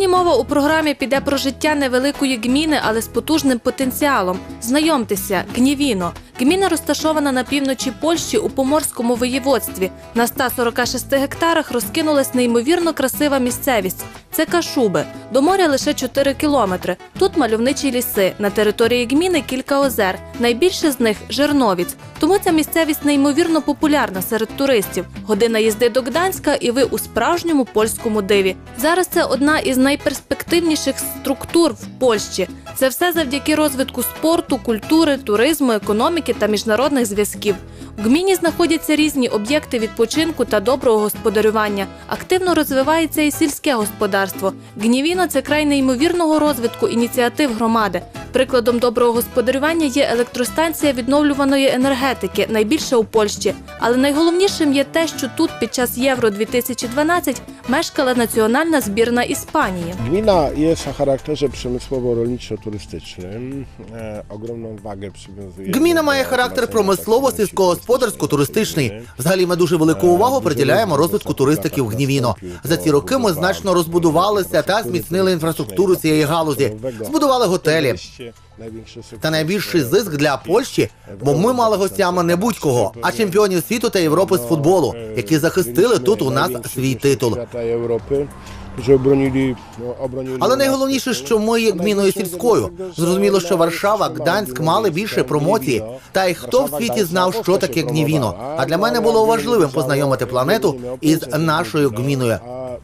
Сьогодні мова у програмі піде про життя невеликої гміни, але з потужним потенціалом. Знайомтеся, Гнівіно. Гміна розташована на півночі Польщі у Поморському воєводстві. На 146 гектарах розкинулась неймовірно красива місцевість. Це Кашуби. До моря лише 4 кілометри. Тут мальовничі ліси. На території гміни кілька озер. Найбільше з них Жерновіць. Тому ця місцевість неймовірно популярна серед туристів. Година їзди до Гданська, і ви у справжньому польському диві. Зараз це одна із найперспективніших структур в Польщі. Це все завдяки розвитку спорту, культури, туризму, економіки та міжнародних зв'язків. В гміні знаходяться різні об'єкти відпочинку та доброго господарювання. Активно розвивається і сільське господарство. Гнівіно це край неймовірного розвитку ініціатив громади. Прикладом доброго господарювання є електростанція відновлюваної енергетики, найбільша у Польщі. Але найголовнішим є те, що тут під час Євро 2012 мешкала національна збірна Іспанії. Gmina jest o charakterze przemysłowo-rolniczo-turystycznym. E, ogromną wagę przywiązuje. Гміна має характер промислово сільськогосподарсько-туристичний. Взагалі ми дуже велику увагу приділяємо розвитку туристики в Гнівіно. За ці роки ми значно розбудувалися та зміцнили інфраструктуру цієї галузі. Збудували готелі. Та найбільший зиск для Польщі, бо ми мали гостями не будь-кого, а чемпіонів світу та Європи з футболу, які захистили тут у нас свій титул. Obronili Але найголовніше, що ми є гміною сільською. Зрозуміло, що Варшава, Гданськ мали більше промоції. Та й хто в світі знав, що таке гнівіно. А для мене було важливим познайомити планету із нашою гміною.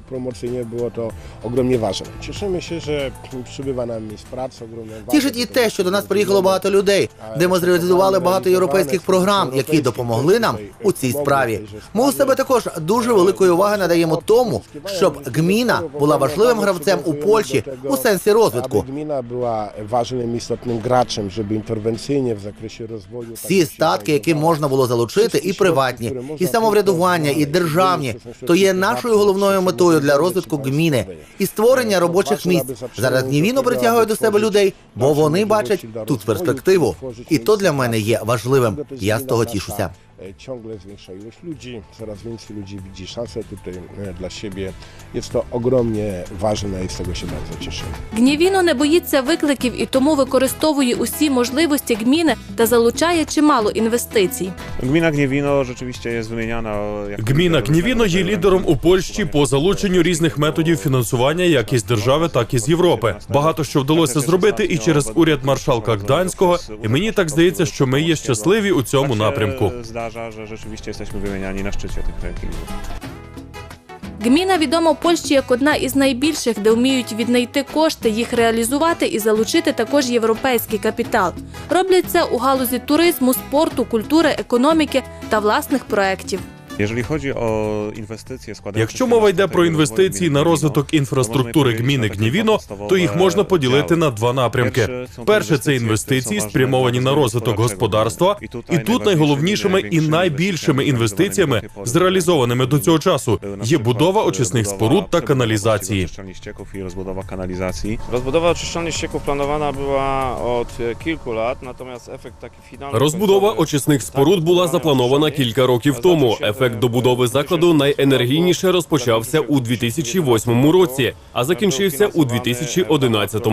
Promocyjnie było to ogromnie ważne. Cieszymy się, że przybywa nam miejsc pracy, ogromną wagę. Тішить і те, що до нас приїхало багато людей, де ми зреалізували багато європейських програм, які допомогли нам у цій справі. Ми у себе також дуже великої уваги надаємо тому, щоб гміна була важливим гравцем у Польщі у сенсі розвитку. Gmina była ważnym, istotnym graczem, żeby interwencyjnie w zakresie rozwoju... Всі статки, які можна було залучити, і приватні, і самоврядування, і державні, то є нашою головною метою для розвитку гміни і створення робочих місць. Зараз Гнівіно притягує до себе людей, бо вони бачать тут перспективу. І то для мене є важливим. Я з того тішуся. E, Ciągle zwiększa ilość ludzi, coraz więcej ludzi widzi szansę tutaj e, dla siebie. Jest to ogromnie ważne i z tego się bardzo cieszymy. Гнівіно не боїться викликів і тому використовує усі можливості гміни та залучає чимало інвестицій. Gmina Gniewino rzeczywiście jest wymieniana jako Гміна lider Гнівіно є лідером у Польщі по залученню різних методів фінансування, як із держави, так і з Європи. Багато що вдалося зробити і через уряд маршалка Гданського. І мені так здається, що ми є щасливі у цьому напрямку. Zdarza, że rzeczywiście jesteśmy wymieniani na szczycie tych rankingów. Гміна відома Польщі як одна із найбільших, де вміють віднайти кошти, їх реалізувати і залучити також європейський капітал. Роблять це у галузі туризму, спорту, культури, економіки та власних проєктів. Якщо мова йде про інвестиції на розвиток інфраструктури гміни Гнівіно, то їх можна поділити на два напрямки. Перше, це інвестиції, спрямовані на розвиток господарства, і тут найголовнішими і найбільшими інвестиціями, зреалізованими до цього часу, є будова очисних споруд та каналізації. Rozbudowa kanalizacji. Rozbudowa oczyszczalni ścieków planowana była od e, kilku lat, natomiast efekt taki. Розбудова очисних споруд була запланована кілька років тому. Ефект добудови закладу найенергійніше розпочався у 2008 році, а закінчився у 2011.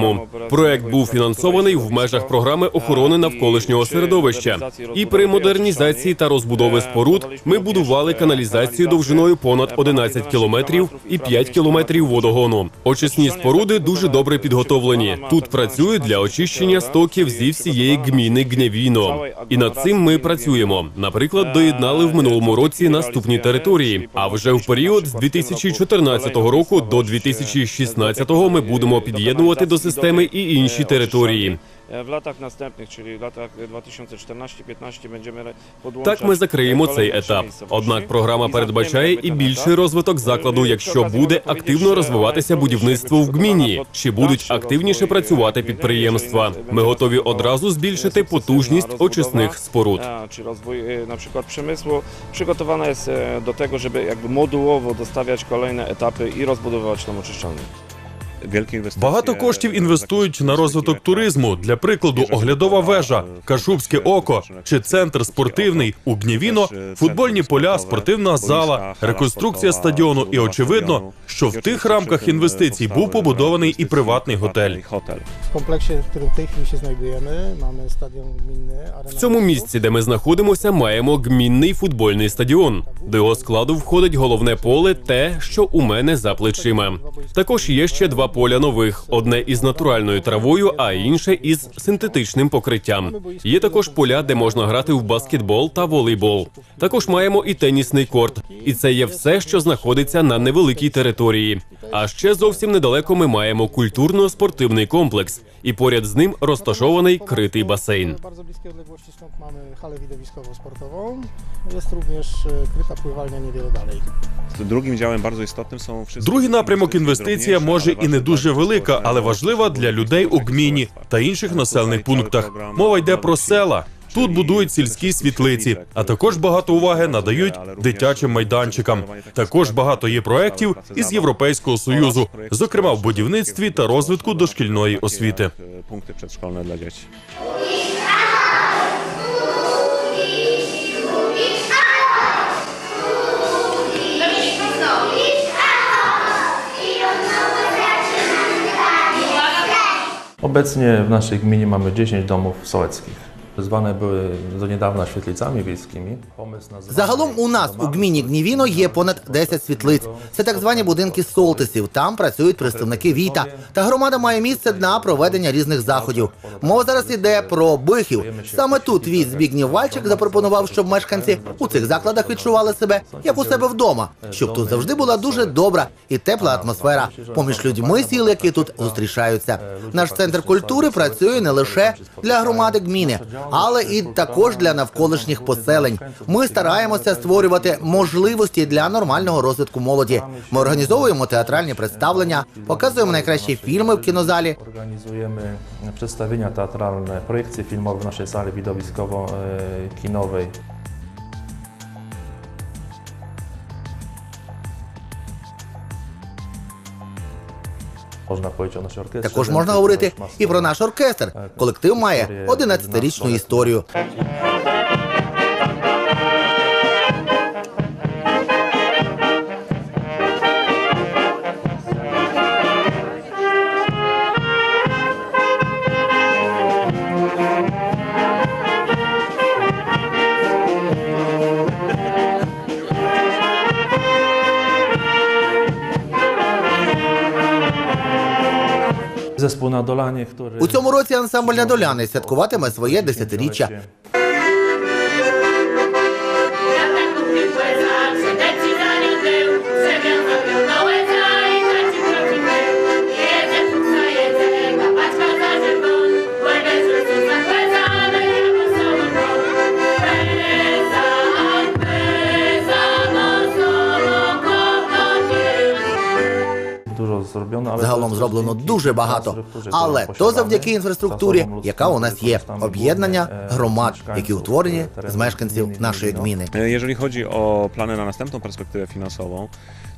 Проект був фінансований в межах програми охорони навколишнього середовища. І при модернізації та розбудови споруд ми будували каналізацію довжиною понад 11 кілометрів і 5 кілометрів водогону. Очисні споруди дуже добре підготовлені. Тут працюють для очищення стоків зі всієї гміни Гнєвіно. І над цим ми працюємо. Наприклад, доєднали в минулому році наступні території. А вже в період з 2014 року до 2016 ми будемо під'єднувати до системи і інші території. E, W latach następnych, czyli w latach 2014-15 będziemy podłączać Так ми закриємо цей етап. Однак програма передбачає і більший розвиток закладу, якщо буде активно розвиватися будівництво в гміні, чи будуть активніше працювати підприємства. Ми готові одразу збільшити потужність очисних споруд. e, na przykład przemysłu, przygotowana jest e, do tego, żeby jakby modułowo dostawiać kolejne etapy i rozbudowywać tą oczyszczalnię. Багато коштів інвестують на розвиток туризму. Для прикладу, оглядова вежа, Кашубське око чи центр спортивний у Гнєвіно, футбольні поля, спортивна зала, реконструкція стадіону. І очевидно, що в тих рамках інвестицій був побудований і приватний готель. Tej chwili się znajdujemy, mamy stadion gminny. Arena В цьому місці, де ми знаходимося, маємо гмінний футбольний стадіон. До його складу входить головне поле, те, що у мене за плечима. Також є ще два поля нових: одне із натуральною травою, а інше із синтетичним покриттям. Є також поля, де можна грати в баскетбол та волейбол. Також маємо і тенісний корт. І це є все, що знаходиться на невеликій території. А ще зовсім недалеко ми маємо культурно-спортивний комплекс, і поряд з ним розташований критий басейн. Stąd mamy halę widowiskowo-sportową. Jest również e, kryta pływalnia niewiele dalej. Drugim działem bardzo istotnym są wszystkie Другий напрямок інвестиція може і не дуже велика, але важлива для людей у гміні та інших населених пунктах. Мова йде про села. Тут будують сільські світлиці, а також багато уваги надають дитячим майданчикам. Також багато є проєктів із Європейського союзу, зокрема в будівництві та розвитку дошкільної освіти. Obecnie w naszej gminie mamy 10 domów sołeckich. Zwane były do niedawna świetlicami wiejskimi. Загалом у нас у гміні Гнівіно є понад 10 світлиць. Це так звані будинки солтисів. Там працюють представники Віта. Та громада має місце на проведення різних заходів. Мова зараз іде про бихів. Саме тут Віт Збігнів Вальчик запропонував, щоб мешканці у цих закладах відчували себе як у себе вдома, щоб тут завжди була дуже добра і тепла атмосфера поміж людьми сіл, які тут зустрічаються. Наш центр культури працює не лише для громади гміни, але і також для навколишніх поселень. Ми стараємося створювати можливості для нормального розвитку молоді. Ми організовуємо театральні представлення, показуємо найкращі фільми в кінозалі. Організуємо представлення театральне проєкції filmowe в нашій залі widowiskowo-kinowej. Можна Також можна говорити і про наш оркестр. Колектив має 11-річну історію. У цьому році ансамбль Надоляни святкуватиме своє десятиріччя. Зроблено дуже багато, але то завдяки інфраструктурі, яка у нас є, об'єднання громад, які утворені з мешканців нашої гміни. E, Jeżeli chodzi o plany na następną perspektywę finansową,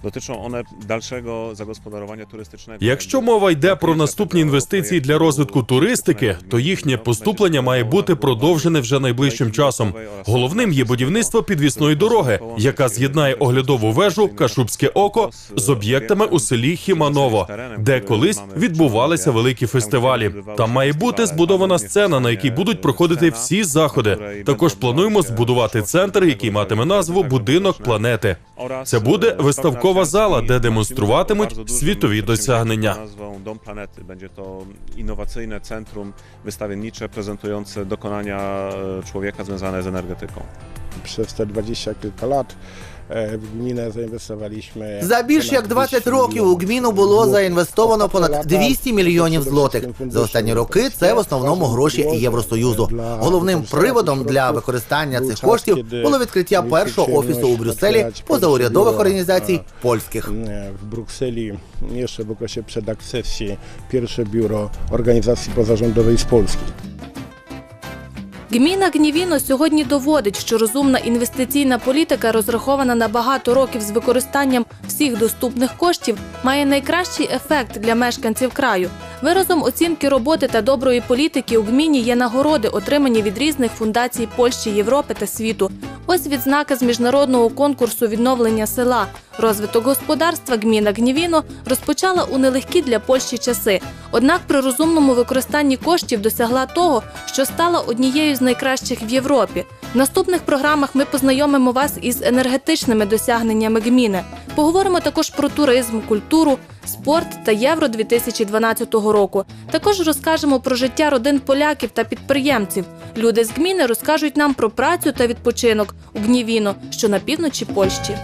dotyczą one dalszego zagospodarowania turystycznego. Якщо мова йде про наступні інвестиції для розвитку туристики, то їхнє поступлення має бути продовжене вже найближчим часом. Головним є будівництво підвісної дороги, яка з'єднає оглядову вежу Кашубське око з об'єктами у селі Хіманово, де колись відбувалися великі фестивалі. Там має бути збудована сцена, на якій будуть проходити всі заходи. Також плануємо збудувати центр, який матиме назву Будинок планети. Це буде виставкова зала, де демонструватимуть світові досягнення. Nazwą Dom Planety. Będzie to innowacyjne centrum wystawiennicze prezentujące dokonania e, człowieka związane z energetyką. Przez te 20 kilka lat e, w gminę zainwestowaliśmy. За більш як 20 років у гміну було заінвестовано понад 200 мільйонів злотих. За останні роки це в основному гроші Євросоюзу. Головним приводом для використання цих коштів було відкриття першого офісу у Брюсселі позаурядових організацій польських. E, W Brukseli jeszcze w okresie przedakcesji pierwsze biuro organizacji pozarządowej z Polski. Гміна Гнівіно сьогодні доводить, що розумна інвестиційна політика розрахована на багато років з використанням всіх доступних коштів має найкращий ефект для мешканців краю. Виразом оцінки роботи та доброї політики у гміні є нагороди, отримані від різних фундацій Польщі, Європи та світу. Ось відзнака з міжнародного конкурсу відновлення села. Розвиток господарства гміна Гнівіно розпочала у нелегкі для Польщі часи. Однак при розумному використанні коштів досягла того, що стала однією з найкращих в Європі. В наступних програмах ми познайомимо вас із енергетичними досягненнями гміни. Поговоримо також про туризм, культуру, спорт та євро 2012 року. Також розкажемо про життя родин поляків та підприємців. Люди з гміни розкажуть нам про працю та відпочинок у Гнівіно, що на півночі Польщі.